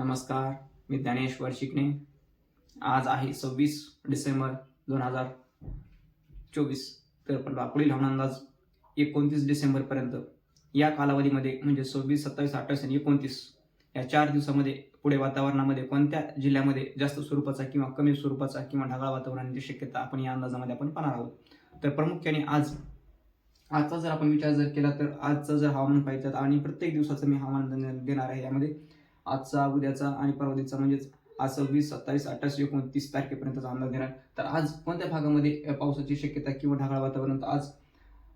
नमस्कार मी ज्ञानेश्वर शिकणे आज आहे सव्वीस डिसेंबर दोन हजार चोवीस. तर पण पुढील हवामान अंदाज एकोणतीस डिसेंबरपर्यंत या कालावधीमध्ये म्हणजे सव्वीस सत्तावीस अठ्ठावीस आणि एकोणतीस या चार दिवसामध्ये पुढे वातावरणामध्ये कोणत्या जिल्ह्यामध्ये जास्त स्वरूपाचा किंवा कमी स्वरूपाचा किंवा ढगाळ वातावरणाची शक्यता आपण या अंदाजामध्ये आपण पाहणार आहोत. तर प्रामुख्याने आज आजचा जर आपण विचार जर केला तर आजचं जर हवामान पाहिजे आणि प्रत्येक दिवसाचं मी हवामान देणार आहे यामध्ये आजचा उद्याचा आणि परवादीचा म्हणजेच आज सव्वीस सत्तावीस अठ्ठावीस एकोणतीस तारखेपर्यंतचा अंदाज देणार. तर आज कोणत्या भागामध्ये पावसाची शक्यता किंवा ढगाळ वातावरण आज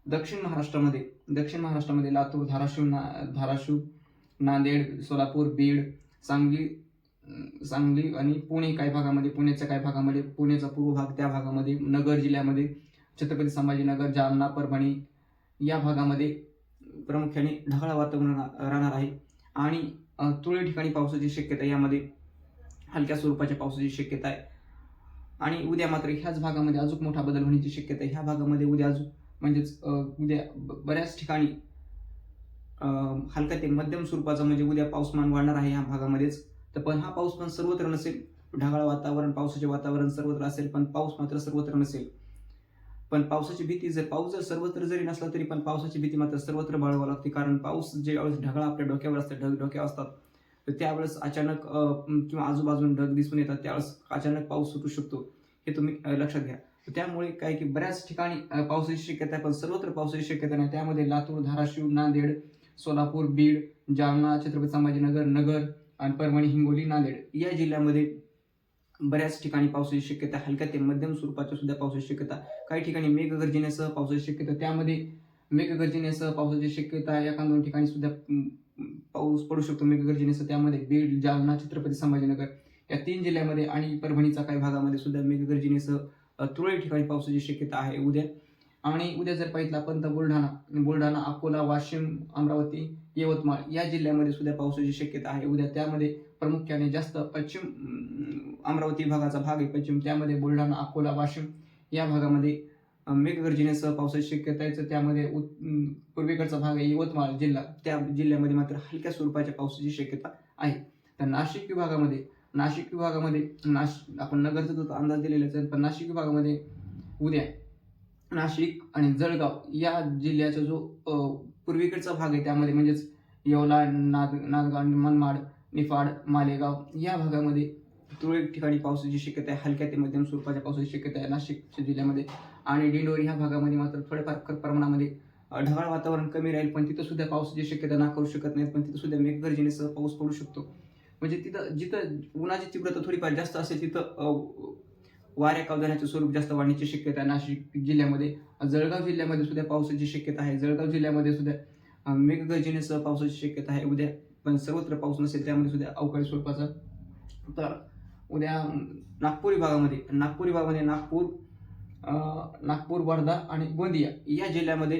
दक्षिण महाराष्ट्रामध्ये दक्षिण महाराष्ट्रामध्ये लातूर धाराशिव ना धाराशिव नांदेड सोलापूर बीड सांगली सांगली आणि पुणे काही भागामध्ये पुण्याच्या काही भागामध्ये पुण्याचा पूर्व भाग त्या भागामध्ये नगर जिल्ह्यामध्ये छत्रपती संभाजीनगर जालना परभणी या भागामध्ये प्रामुख्याने ढगाळ वातावरण रा- राहणार आहे. आणि अ, तुरळक ठिकाणी पावसाची शक्यता यामध्ये हलक्या स्वरूपाच्या पावसाची शक्यता आहे. आणि उद्या मात्र ह्याच भागामध्ये अजून मोठा बदल होण्याची शक्यता आहे. ह्या भागामध्ये उद्या अजून म्हणजेच उद्या ब- बऱ्याच ठिकाणी हलका ते मध्यम स्वरूपाचा म्हणजे उद्या पाऊसमान वाढणार आहे ह्या भागामध्येच. तर पण हा पाऊस पण सर्वत्र नसेल ढगाळ वातावरण पावसाचे वातावरण सर्वत्र असेल पण पाऊस मात्र सर्वत्र नसेल. पण पावसाची भीती जर पाऊस जर सर्वत्र जरी नसला तरी पण पावसाची भीती मात्र सर्वत्र बाळगावं लागते. कारण पाऊस जे वेळेस ढगाळ आपल्या डोक्यावर असतात ढग डोक्यावर असतात तर त्यावेळेस अचानक किंवा आजूबाजून ढग दिसून येतात त्यावेळेस अचानक पाऊस सुटू शकतो हे तुम्ही लक्षात घ्या. त्यामुळे काय की बऱ्याच ठिकाणी पावसाची शक्यता आहे पण सर्वत्र पावसाची शक्यता नाही. त्यामध्ये लातूर धाराशिव नांदेड सोलापूर बीड जालना छत्रपती संभाजीनगर नगर आणि परभणी हिंगोली नांदेड या जिल्ह्यामध्ये बऱ्याच ठिकाणी पावसाची शक्यता हलक्या ते मध्यम स्वरूपाच्या सुद्धा पावसाची शक्यता. काही ठिकाणी मेघगर्जनेसह पावसाची शक्यता त्यामध्ये मेघगर्जनेसह पावसाची शक्यता एका दोन ठिकाणी सुद्धा पाऊस पडू शकतो मेघगर्जनेसह त्यामध्ये बीड जालना छत्रपती संभाजीनगर या तीन जिल्ह्यामध्ये आणि परभणीचा काही भागामध्ये सुद्धा मेघगर्जनेसह अं, तुरळक ठिकाणी पावसाची शक्यता आहे उद्या. आणि उद्या जर पाहिलं आपण तर बुलढाणा बुलढाणा अकोला वाशिम अमरावती यवतमाळ या जिल्ह्यामध्ये सुद्धा पावसाची शक्यता आहे उद्या. त्यामध्ये प्रामुख्याने जास्त पश्चिम अमरावती भागाचा भाग आहे. पश्चिम त्यामध्ये बुलढाणा अकोला वाशिम या भागामध्ये मेघगर्जनेसह पावसाची शक्यता आहे. तर त्यामध्ये उत- पूर्वेकडचा भाग आहे यवतमाळ जिल्हा. त्या जिल्ह्यामध्ये मात्र हलक्या स्वरूपाच्या पावसाची शक्यता आहे. तर नाशिक विभागामध्ये नाशिक विभागामध्ये नाश आपण नगरचा जो अंदाज दिलेला आहे. पण नाशिक विभागामध्ये उद्या नाशिक आणि जळगाव या जिल्ह्याचा जो पूर्वेकडचा भाग आहे त्यामध्ये म्हणजेच येवला नाग नांदगाव मनमाड निफाड मालेगाव या भागामध्ये तुरळक ठिकाणी पावसाची शक्यता आहे. हलक्या ते मध्यम स्वरूपाच्या पावसाची शक्यता आहे. नाशिक जिल्ह्यामध्ये आणि दिंडोरी ह्या भागामध्ये मात्र थोड्याफार प्रमाणामध्ये ढगाळ वातावरण कमी राहील पण तिथं सुद्धा पावसाची शक्यता नाकारू शकत नाहीत पण तिथं सुद्धा मेघगर्जनेसह पाऊस पडू शकतो. म्हणजे तिथं जिथं उन्हाची तीव्रता थोडीफार जास्त असेल तिथं वाऱ्या कावदाण्याचं स्वरूप जास्त वाढण्याची शक्यता आहे. नाशिक जिल्ह्यामध्ये जळगाव जिल्ह्यामध्ये सुद्धा पावसाची शक्यता आहे. जळगाव जिल्ह्यामध्ये सुद्धा मेघगर्जनेसह पावसाची शक्यता आहे. उद्या पण सर्वत्र पाऊस नसेल त्यामध्ये सुद्धा अवकाळी स्वरूपाचा तर उद्या नागपूर विभागामध्ये नागपूर विभागामध्ये नागपूर नागपूर वर्धा आणि गोंदिया या जिल्ह्यामध्ये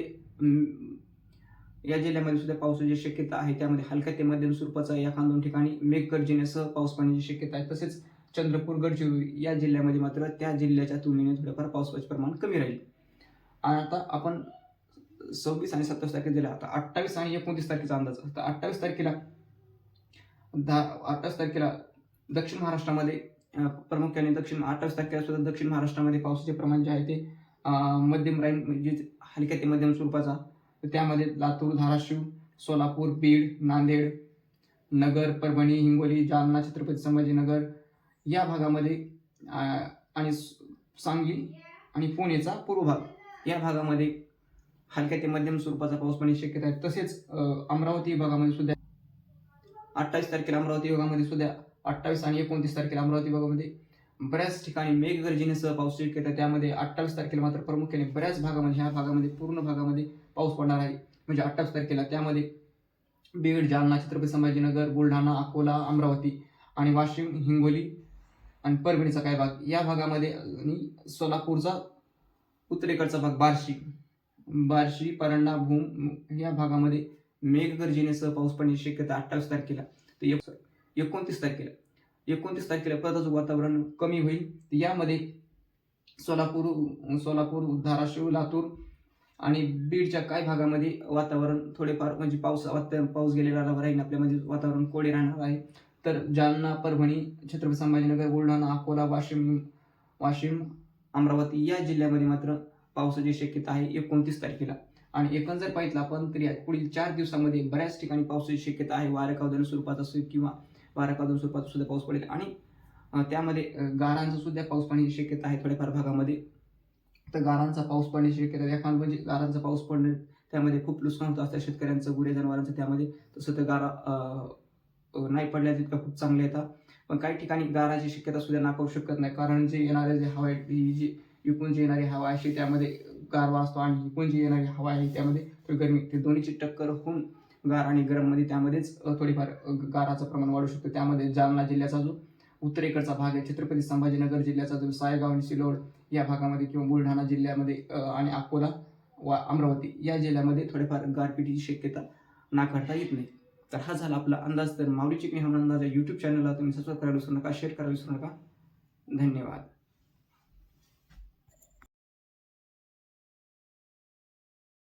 या जिल्ह्यामध्ये सुद्धा पावसाची शक्यता आहे त्यामध्ये हलक्या ते मध्यम स्वरूपाचा या दोन ठिकाणी मेघगर्जनेसह पाऊस पडण्याची शक्यता आहे तसेच चंद्रपूर गडचिरोली या जिल्ह्यामध्ये मात्र त्या जिल्ह्याच्या तुलनेने थोडंफार पावसाचे प्रमाण कमी राहील. आणि आता आपण सव्वीस आणि सत्तावीस तारखेला दिला. आता अठ्ठावीस आणि एकोणतीस तारखेचा अंदाज. आता अठ्ठावीस तारखेला दहा अठ्ठावीस तारखेला दक्षिण महाराष्ट्रामध्ये प्रामुख्याने दक्षिण अठ्ठावीस तारखेला सुद्धा दक्षिण महाराष्ट्रामध्ये पावसाचे प्रमाण जे आहे ते मध्यम राईन म्हणजे हलक्या ते मध्यम स्वरूपाचा. तर त्यामध्ये लातूर धाराशिव सोलापूर बीड नांदेड नगर परभणी हिंगोली जालना छत्रपती संभाजीनगर या भागामध्ये आणि सांगली आणि पुणेचा पूर्व भाग या भागामध्ये हलक्या ते मध्यम स्वरूपाचा पाऊस पडण्याची शक्यता आहे. तसेच अमरावती विभागामध्ये सुद्धा अठ्ठावीस तारखेला अमरावती विभागामध्ये सुद्धा अठ्ठावीस आणि एकोणतीस तारखेला अमरावती भागामध्ये बऱ्याच ठिकाणी मेघगर्जनेसह पाऊस शक्यता त्यामध्ये अठ्ठावीस तारखेला मात्र प्रामुख्याने बऱ्याच भागामध्ये ह्या भागामध्ये पूर्ण भागामध्ये पाऊस पडणार आहे. म्हणजे अठ्ठावीस तारखेला त्यामध्ये बीड जालना छत्रपती संभाजीनगर बुलढाणा अकोला अमरावती आणि वाशिम हिंगोली आणि परभणीचा काही भाग. या भागामध्ये आणि सोलापूरचा उत्तरेकडचा भाग बार्शी. बार्शी परंडा भूम या भागामध्ये मेघगर्जनेसह पाऊस पडण्याची शक्यता अठ्ठावीस तारखेला. तर एक- एकोणतीस तारखेला. एकोणतीस तारखेला परत वातावरण कमी होईल. यामध्ये सोलापूर सोलापूर धाराशिव लातूर आणि बीडच्या काही भागामध्ये वातावरण थोडेफार म्हणजे पाऊस पाऊस गेलेला राहील. आपल्या म्हणजे वातावरण कोडे राहणार आहे. तर जालना परभणी छत्रपती संभाजीनगर बुलढाणा अकोला वाशिम वाशिम अमरावती या जिल्ह्यामध्ये मात्र पावसाची शक्यता आहे एकोणतीस तारखेला. आणि एकूण जर पाहिलं आपण तर या पुढील चार दिवसामध्ये बऱ्याच ठिकाणी पावसाची शक्यता आहे. वाऱ्या कावदान स्वरूपात असेल किंवा बारा का दोन स्वरूपात सुद्धा पाऊस पडेल. आणि त्यामध्ये अं, गारांचा सुद्धा पाऊस पाण्याची शक्यता आहे थोड्याफार भागामध्ये. तर गारांचा पाऊस पडण्याची शक्यता या कारण म्हणजे गारांचा पाऊस पडणे त्यामध्ये खूप नुकसान होतं असतं. शेतकऱ्यांचं गुरे जनावरांचं त्यामध्ये तसं तर गारा नाही पडल्या तितकं खूप चांगले येतात. पण काही ठिकाणी गाराची शक्यता सुद्धा नाकारू शकत नाही. कारण जे येणारे जे हवा आहे ही जी विकून जी येणारी हवा आहे अशी त्यामध्ये गारवा असतो आणि विकून जी येणारी हवा आहे त्यामध्ये गर्मी गरमी ते दोन्हीची टक्कर होऊन गार आणि गरममध्ये त्यामध्येच थोडीफार गाराचं प्रमाण वाढू शकतो. त्यामध्ये जालना जिल्ह्याचा जो उत्तरेकडचा भाग आहे छत्रपती संभाजीनगर जिल्ह्याचा जो सायगाव आणि सिलोड या भागामध्ये किंवा बुलढाणा जिल्ह्यामध्ये आणि अकोला वा अमरावती या जिल्ह्यामध्ये थोडेफार गारपिटीची शक्यता नाकारता येत नाही. तर हा झाला आपला अंदाज. तर माऊली चिकणी हवामान अंदाज या यूट्यूब चॅनलला तुम्ही सबस्क्राईब करायला विसरू नका शेअर करायला विसरू नका. धन्यवाद.